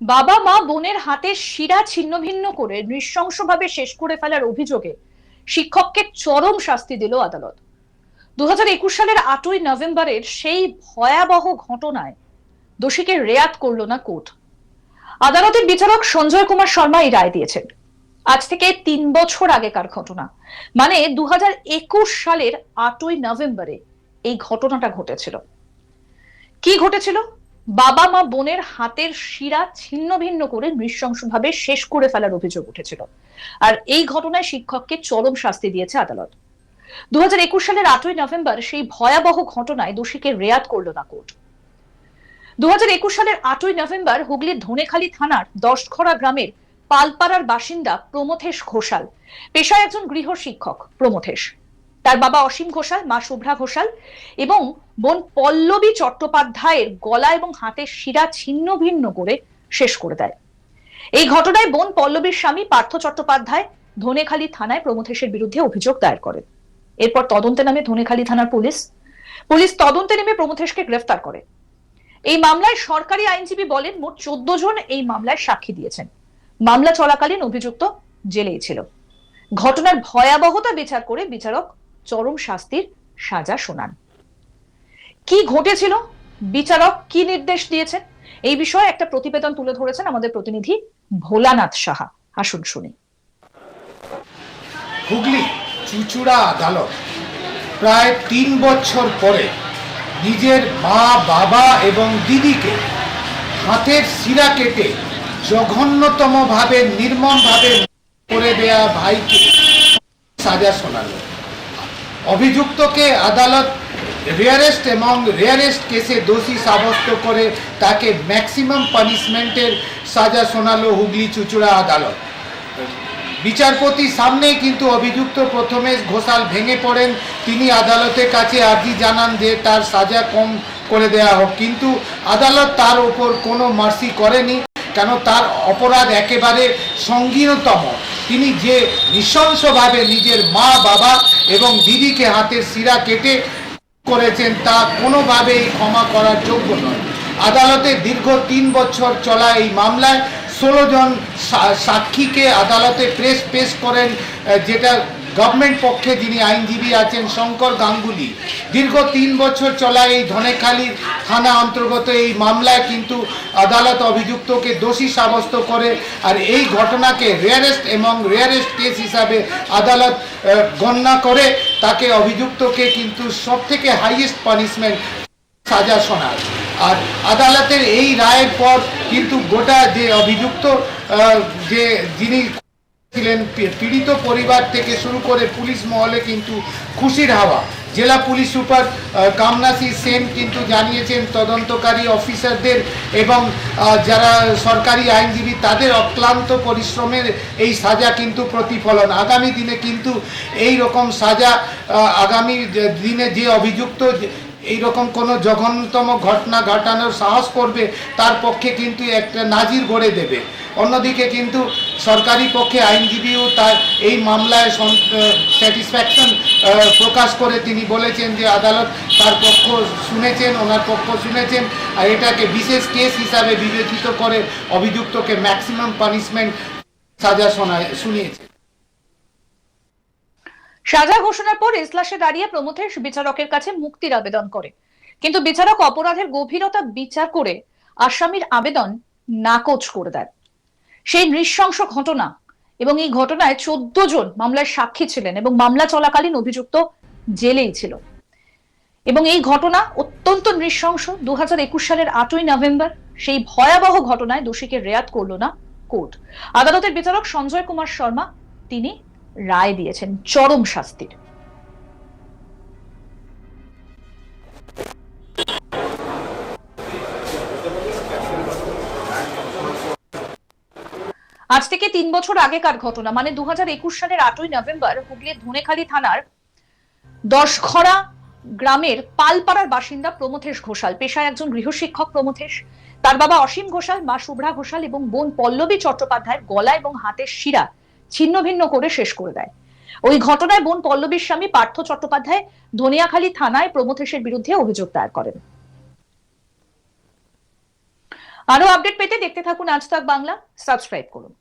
বাবা, মা, বোনের হাতের শিরা ছিন্ন ভিন্ন করে নৃশংসভাবে শেষ করে ফেলার অভিযোগে শিক্ষককে চরম শাস্তি দিল আদালত। দুহাজার একুশ সালের আটই নভেম্বরের সেই ভয়াবহ ঘটনায় দোষীকে রেয়াত করল না কোর্ট। আদালতের বিচারক সঞ্জয় কুমার শর্মা এই রায় দিয়েছেন। আজ থেকে তিন বছর আগেকার ঘটনা। মানে দু হাজার একুশ সালের আটই নভেম্বরে এই ঘটনাটা ঘটেছিল। কি ঘটেছিল? বাবা মা বোনের হাতের শিরা ছিন্ন ভিন্ন করে নৃশংসভাবে শেষ করে ফেলার অভিযোগ উঠেছিল। আর এই ঘটনায় শিক্ষককে চরম শাস্তি দিয়েছে আদালত। দু হাজার একুশ সালের আটই নভেম্বর সেই ভয়াবহ ঘটনায় দোষীকে রেয়াত করল না কোর্ট। দু সালের আটই নভেম্বর হুগলির ধনেখালী থানার দশখরা গ্রামের পালপাড়ার বাসিন্দা প্রমথেশ ঘোষাল, পেশায় একজন গৃহ শিক্ষক প্রমথেশ। তার বাবা অসীম ঘোষাল, মা শুভ্রা ঘোষাল এবং বোন পল্লবী চট্টোপাধ্যায়ের গলা এবং হাতের শিরা ছিন্ন ভিন্ন করে শেষ করে দেয়। এই ঘটনায় বোন পল্লবীর স্বামী পার্থ চট্টোপাধ্যায় ধনেখালী থানায় প্রমথেশের বিরুদ্ধে অভিযোগ দায়ের করেন। এরপর তদন্তে নামে ধনেখালী থানার পুলিশ। পুলিশ তদন্তে নেমে প্রমথেশকে গ্রেফতার করে। এই মামলায় সরকারি আইনজীবী বলেন মোট চোদ্দ জন এই মামলায় সাক্ষী দিয়েছেন। মামলা চলাকালীন অভিযুক্ত জেলেই ছিল। ঘটনার ভয়াবহতা বিচার করে বিচারক চরম শাস্তির সাজা শোনান। কি ঘটেছিল? বিচারক কি নির্দেশ দিয়েছেন? এই বিষয়ে একটা প্রতিবেদন তুলে ধরেছেন আমাদের প্রতিনিধি ভোলানাথ সাহা। আসুন শুনি। হুগলি, চুচুড়া, আদালত। প্রায় তিন বছর পরে নিজের মা, বাবা এবং দিদিকে হাতের শিরা কেটে জঘন্যতম ভাবে জঘন্যতমভাবে নির্মমভাবে করে দেয়া ভাইকে সাজা শোনালো। অভিযুক্তকে আদালত রেয়ারেস্ট এবং রেয়ারেস্ট কেসে দোষী সাব্যস্ত করে তাকে ম্যাক্সিমাম পানিশমেন্টের সাজা শোনালো হুগলি চুচুড়া আদালত। বিচারপতি সামনেই কিন্তু অভিযুক্ত প্রথমে ঘোষাল ভেঙে পড়েন। তিনি আদালতের কাছে আর্জি জানান যে তার সাজা কম করে দেয়া হোক। কিন্তু আদালত তার ওপর কোনো মার্সি করেনি, কেন তার অপরাধ একেবারে সঙ্গীনতম। তিনি যে নৃশংসভাবে নিজের মা বাবা এবং দিদিকে হাতের শিরা কেটে করেছেন তা কোনোভাবেই ক্ষমা করার যোগ্য নয়। আদালতে দীর্ঘ তিন বছর চলা এই মামলায় ষোলো জন সাক্ষীকে আদালতে প্রেস পেশ করেন যেটা গভর্নমেন্ট পক্ষে যিনি আইনজীবী আছেন শঙ্কর গাঙ্গুলি। দীর্ঘ তিন বছর চলা এই ধনেখালির থানা অন্তর্গত এই মামলায় কিন্তু আদালত অভিযুক্তকে দোষী সাব্যস্ত করে আর এই ঘটনাকে রেয়ারেস্ট এবং রেয়ারেস্ট কেস হিসাবে আদালত গণ্য করে। তাকে অভিযুক্তকে কিন্তু সব থেকে হাইয়েস্ট পানিশমেন্ট সাজা শোনার। আর আদালতের এই রায়ের পর কিন্তু গোটা যে অভিযুক্ত যে যিনি ছিলেন পীড়িত পরিবার থেকে শুরু করে পুলিশ মহলে কিন্তু খুশির হাওয়া। জেলা পুলিশ সুপার কামনাসি সেন কিন্তু জানিয়েছেন তদন্তকারী অফিসারদের এবং যারা সরকারি আইনজীবী, তাদের অক্লান্ত পরিশ্রমের এই সাজা কিন্তু প্রতিফলন। আগামী দিনে কিন্তু এই রকম সাজা আগামী দিনে যে অভিযুক্ত এইরকম কোনো জঘন্যতম ঘটনা ঘটানোর সাহস করবে, তার পক্ষে কিন্তু একটা নাজির গড়ে দেবে। অন্যদিকে কিন্তু সরকারি পক্ষে আইনজীবীও তার এই মামলায় স্যাটিসফ্যাকশন প্রকাশ করে তিনি বলেছেন যে আদালত তার পক্ষ শুনেছেন, ওনার পক্ষ শুনেছেন, আর এটাকে বিশেষ কেস হিসাবে বিবেচিত করে অভিযুক্তকে ম্যাক্সিমাম পানিশমেন্ট সাজা শোনায়, শুনিয়েছে। সাজা ঘোষণার পর ইসলাসে দাঁড়িয়ে প্রমথেশ বিচারকের কাছে মুক্তির আবেদন করে। কিন্তু বিচারক অপরাধের গভীরতা বিচার করে আসামির আবেদন নাকচ করে দেন। সেই নৃশংস ঘটনা এবং এই ঘটনায় চোদ্দ জন মামলার সাক্ষী ছিলেন এবং মামলা চলাকালীন অভিযুক্ত জেলেই ছিল। এবং এই ঘটনা অত্যন্ত নৃশংস। দু হাজার একুশ সালের আটই নভেম্বর সেই ভয়াবহ ঘটনায় দোষীকে রেয়াত করল না কোর্ট। আদালতের বিচারক সঞ্জয় কুমার শর্মা, তিনি রায় দিয়েছেন চরম শাস্তির। আজ থেকে তিন বছর আগেকার ঘটনা মানে দু হাজার একুশ সালের আটই নভেম্বর হুগলির ধনেখালী থানার দশখরা গ্রামের পালপাড়ার বাসিন্দা প্রমথেশ ঘোষাল। পেশায় একজন গৃহশিক্ষক প্রমথেশ। তার বাবা অসীম ঘোষাল, মা শুভ্রা ঘোষাল এবং বোন পল্লবী চট্টোপাধ্যায়ের গলা এবং হাতের শিরা ছিন্ন ভিন্ন করে শেষ করে দেয়। ওই ঘটনায় বোন পল্লবীর স্বামী পার্থ চট্টোপাধ্যায় ধনিয়াখালী থানায় প্রমথেশের বিরুদ্ধে অভিযোগ দায়ের করেন। আরও আপডেট পেতে দেখতে থাকুন আজ তাক বাংলা। সাবস্ক্রাইব করুন।